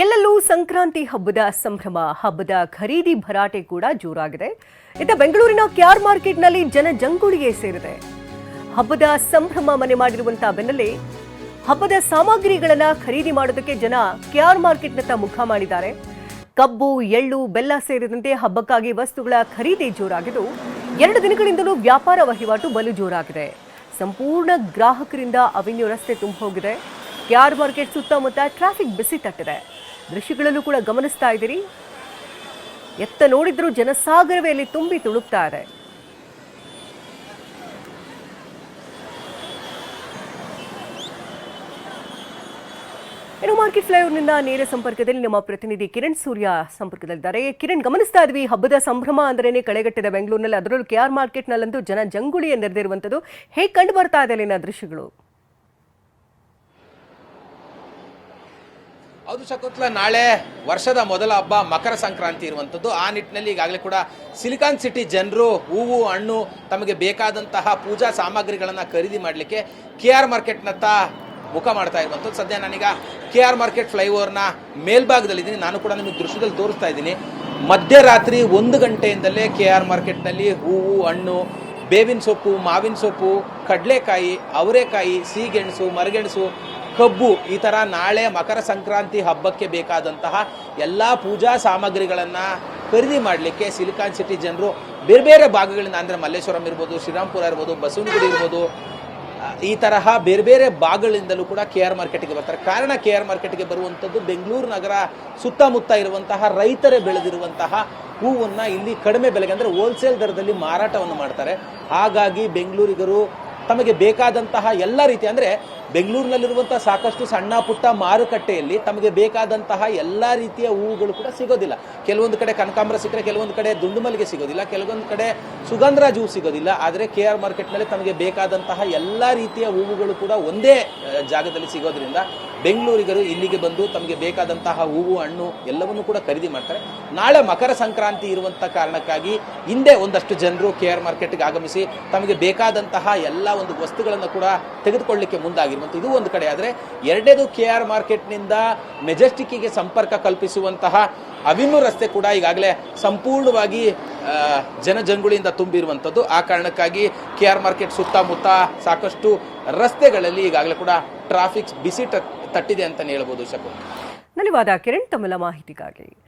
ಎಲ್ಲೆಲ್ಲೂ ಸಂಕ್ರಾಂತಿ ಹಬ್ಬದ ಸಂಭ್ರಮ, ಹಬ್ಬದ ಖರೀದಿ ಭರಾಟೆ ಕೂಡ ಜೋರಾಗಿದೆ. ಇತ್ತ ಬೆಂಗಳೂರಿನ ಕ್ಯಾರ್ ಮಾರ್ಕೆಟ್ನಲ್ಲಿ ಜನ ಜಂಗುಳಿಗೆ ಸೇರಿದೆ. ಹಬ್ಬದ ಸಂಭ್ರಮ ಮನೆ ಮಾಡಿರುವಂತಹ ಬೆನ್ನಲ್ಲೇ ಹಬ್ಬದ ಸಾಮಗ್ರಿಗಳನ್ನ ಖರೀದಿ ಮಾಡೋದಕ್ಕೆ ಜನ ಕ್ಯಾರ್ ಮಾರ್ಕೆಟ್ನತ್ತ ಮುಖ ಮಾಡಿದ್ದಾರೆ. ಕಬ್ಬು, ಎಳ್ಳು, ಬೆಲ್ಲ ಸೇರಿದಂತೆ ಹಬ್ಬಕ್ಕಾಗಿ ವಸ್ತುಗಳ ಖರೀದಿ ಜೋರಾಗಿದ್ದು, ಎರಡು ದಿನಗಳಿಂದಲೂ ವ್ಯಾಪಾರ ವಹಿವಾಟು ಬಲು ಜೋರಾಗಿದೆ. ಸಂಪೂರ್ಣ ಗ್ರಾಹಕರಿಂದ ಅವೆನ್ಯೂ ರಸ್ತೆ ತುಂಬ ಹೋಗಿದೆ ಕ್ಯಾರ್ ಮಾರ್ಕೆಟ್ ಸುತ್ತಮುತ್ತ ಟ್ರಾಫಿಕ್ ಬಿಸಿ ತಟ್ಟಿದೆ. ದೃಶ್ಯಗಳಲ್ಲೂ ಕೂಡ ಗಮನಿಸ್ತಾ ಇದ್ದೀರಿ. ಎತ್ತ ನೋಡಿದರೂ ಜನಸಾಗರವೇ ಅಲ್ಲಿ ತುಂಬಿ ತುಳುಕ್ತಾರೆ. ಇನ್ನು ಮಾರ್ಕೆಟ್ ಫ್ಲೈಓವರ್ನಿಂದ ನೇರ ಸಂಪರ್ಕದಲ್ಲಿ ನಮ್ಮ ಪ್ರತಿನಿಧಿ ಕಿರಣ್ ಸೂರ್ಯ ಸಂಪರ್ಕದಲ್ಲಿದ್ದಾರೆ. ಕಿರಣ್, ಗಮನಿಸ್ತಾ ಇದ್ವಿ, ಹಬ್ಬದ ಸಂಭ್ರಮ ಅಂದ್ರೇನೆ ಕಳೆಗಟ್ಟಿದೆ ಬೆಂಗಳೂರಿನಲ್ಲಿ ಅದರಲ್ಲೂ ಕೆ ಆರ್ ಮಾರ್ಕೆಟ್ನಲ್ಲಂತೂ ಜನ ಜಂಗುಳಿಯ ನೆರೆದಿರುವಂಥದ್ದು ಹೇಗೆ ಕಂಡು ಬರ್ತಾ ಇದೆ ಅಲ್ಲಿನ ದೃಶ್ಯಗಳು? ಹೌದು ಶಕುಂತಲ, ನಾಳೆ ವರ್ಷದ ಮೊದಲ ಹಬ್ಬ ಮಕರ ಸಂಕ್ರಾಂತಿ ಇರುವಂಥದ್ದು. ಆ ನಿಟ್ಟಿನಲ್ಲಿ ಈಗಾಗಲೇ ಕೂಡ ಸಿಲಿಕಾನ್ ಸಿಟಿ ಜನರು ಹೂವು, ಹಣ್ಣು ತಮಗೆ ಬೇಕಾದಂತಹ ಪೂಜಾ ಸಾಮಗ್ರಿಗಳನ್ನು ಖರೀದಿ ಮಾಡಲಿಕ್ಕೆ ಕೆ ಆರ್ ಮಾರ್ಕೆಟ್ನತ್ತ ಮುಖ ಮಾಡ್ತಾ ಇರುವಂಥದ್ದು. ಸದ್ಯ ನಾನೀಗ ಕೆ ಆರ್ ಮಾರ್ಕೆಟ್ ಫ್ಲೈಓವರ್ನ ಮೇಲ್ಭಾಗದಲ್ಲಿದ್ದೀನಿ. ನಾನು ಕೂಡ ನಿಮಗೆ ದೃಶ್ಯದಲ್ಲಿ ತೋರಿಸ್ತಾ ಇದ್ದೀನಿ. ಮಧ್ಯರಾತ್ರಿ ಒಂದು ಗಂಟೆಯಿಂದಲೇ ಕೆ ಆರ್ ಮಾರ್ಕೆಟ್ನಲ್ಲಿ ಹೂವು, ಹಣ್ಣು, ಬೇವಿನ ಸೊಪ್ಪು, ಮಾವಿನ ಸೊಪ್ಪು, ಕಡಲೆಕಾಯಿ, ಅವರೆಕಾಯಿ ಸಿಹಿಗೆಣಸು ಮರಗೆಣಸು ಕಬ್ಬು, ಈ ಥರ ನಾಳೆ ಮಕರ ಸಂಕ್ರಾಂತಿ ಹಬ್ಬಕ್ಕೆ ಬೇಕಾದಂತಹ ಎಲ್ಲ ಪೂಜಾ ಸಾಮಗ್ರಿಗಳನ್ನು ಖರೀದಿ ಮಾಡಲಿಕ್ಕೆ ಸಿಲಿಕಾನ್ ಸಿಟಿ ಜನರು ಬೇರೆ ಬೇರೆ ಭಾಗಗಳಿಂದ, ಅಂದರೆ ಮಲ್ಲೇಶ್ವರಂ ಇರ್ಬೋದು ಶ್ರೀರಾಮ್ಪುರ ಇರ್ಬೋದು, ಬಸವನಗುಡಿ ಇರ್ಬೋದು, ಈ ತರಹ ಬೇರೆ ಬೇರೆ ಭಾಗಗಳಿಂದಲೂ ಕೂಡ ಕೆ ಆರ್ ಮಾರ್ಕೆಟ್ಗೆ ಬರ್ತಾರೆ. ಕಾರಣ ಕೆ ಆರ್ ಮಾರ್ಕೆಟ್ಗೆ ಬರುವಂಥದ್ದು ಬೆಂಗಳೂರು ನಗರ ಸುತ್ತಮುತ್ತ ಇರುವಂತಹ ರೈತರೇ ಬೆಳೆದಿರುವಂತಹ ಹೂವನ್ನು ಇಲ್ಲಿ ಕಡಿಮೆ ಬೆಲೆಗೆ, ಅಂದರೆ ಹೋಲ್ಸೇಲ್ ದರದಲ್ಲಿ ಮಾರಾಟವನ್ನು ಮಾಡ್ತಾರೆ. ಹಾಗಾಗಿ ಬೆಂಗಳೂರಿಗರು ತಮಗೆ ಬೇಕಾದಂತಹ ಎಲ್ಲ ರೀತಿ ಅಂದರೆ ಬೆಂಗಳೂರಿನಲ್ಲಿರುವಂತಹ ಸಾಕಷ್ಟು ಸಣ್ಣ ಪುಟ್ಟ ಮಾರುಕಟ್ಟೆಯಲ್ಲಿ ತಮಗೆ ಬೇಕಾದಂತಹ ಎಲ್ಲ ರೀತಿಯ ಹೂವುಗಳು ಕೂಡ ಸಿಗೋದಿಲ್ಲ. ಕೆಲವೊಂದು ಕಡೆ ಕನಕಾಂಬರ ಸಿಕ್ಕರೆ, ಕೆಲವೊಂದು ಕಡೆ ದುಂಡು ಮಲ್ಲಿಗೆ ಸಿಗೋದಿಲ್ಲ, ಕೆಲವೊಂದು ಕಡೆ ಸುಗಂಧರಾಜ್ ಹೂವು ಸಿಗೋದಿಲ್ಲ. ಆದರೆ ಕೆ ಆರ್ ಮಾರ್ಕೆಟ್ನಲ್ಲಿ ತಮಗೆ ಬೇಕಾದಂತಹ ಎಲ್ಲ ರೀತಿಯ ಹೂವುಗಳು ಕೂಡ ಒಂದೇ ಜಾಗದಲ್ಲಿ ಸಿಗೋದ್ರಿಂದ ಬೆಂಗಳೂರಿಗರು ಇಲ್ಲಿಗೆ ಬಂದು ತಮಗೆ ಬೇಕಾದಂತಹ ಹೂವು, ಹಣ್ಣು ಎಲ್ಲವನ್ನು ಕೂಡ ಖರೀದಿ ಮಾಡ್ತಾರೆ. ನಾಳೆ ಮಕರ ಸಂಕ್ರಾಂತಿ ಇರುವಂಥ ಕಾರಣಕ್ಕಾಗಿ ಹಿಂದೆ ಒಂದಷ್ಟು ಜನರು ಕೆ ಆರ್ ಮಾರ್ಕೆಟ್ಗೆ ಆಗಮಿಸಿ ತಮಗೆ ಬೇಕಾದಂತಹ ಎಲ್ಲ ಒಂದು ವಸ್ತುಗಳನ್ನು ಕೂಡ ತೆಗೆದುಕೊಳ್ಳಿಕ್ಕೆ ಮುಂದಾಗಿರುವಂಥ ಇದು ಒಂದು ಕಡೆ. ಆದರೆ ಎರಡನೇದು ಕೆ ಆರ್ ಮಾರ್ಕೆಟ್ನಿಂದ ಮೆಜೆಸ್ಟಿಕ್ಕಿಗೆ ಸಂಪರ್ಕ ಕಲ್ಪಿಸುವಂತಹ ಅವಿನ್ನು ರಸ್ತೆ ಕೂಡ ಈಗಾಗಲೇ ಸಂಪೂರ್ಣವಾಗಿ ಜನಜಂಗುಳಿಯಿಂದ ತುಂಬಿರುವಂಥದ್ದು. ಆ ಕಾರಣಕ್ಕಾಗಿ ಕೆ ಆರ್ ಮಾರ್ಕೆಟ್ ಸುತ್ತಮುತ್ತ ಸಾಕಷ್ಟು ರಸ್ತೆಗಳಲ್ಲಿ ಈಗಾಗಲೇ ಕೂಡ ಟ್ರಾಫಿಕ್ ಬಿಸಿ ತಟ್ಟಿದೆ ಅಂತಲೇ ಹೇಳ್ಬೋದು ಶಕು ಧನ್ಯವಾದ ಕಿರಣ್, ತಮ್ಮೆಲ್ಲ ಮಾಹಿತಿಗಾಗಿ.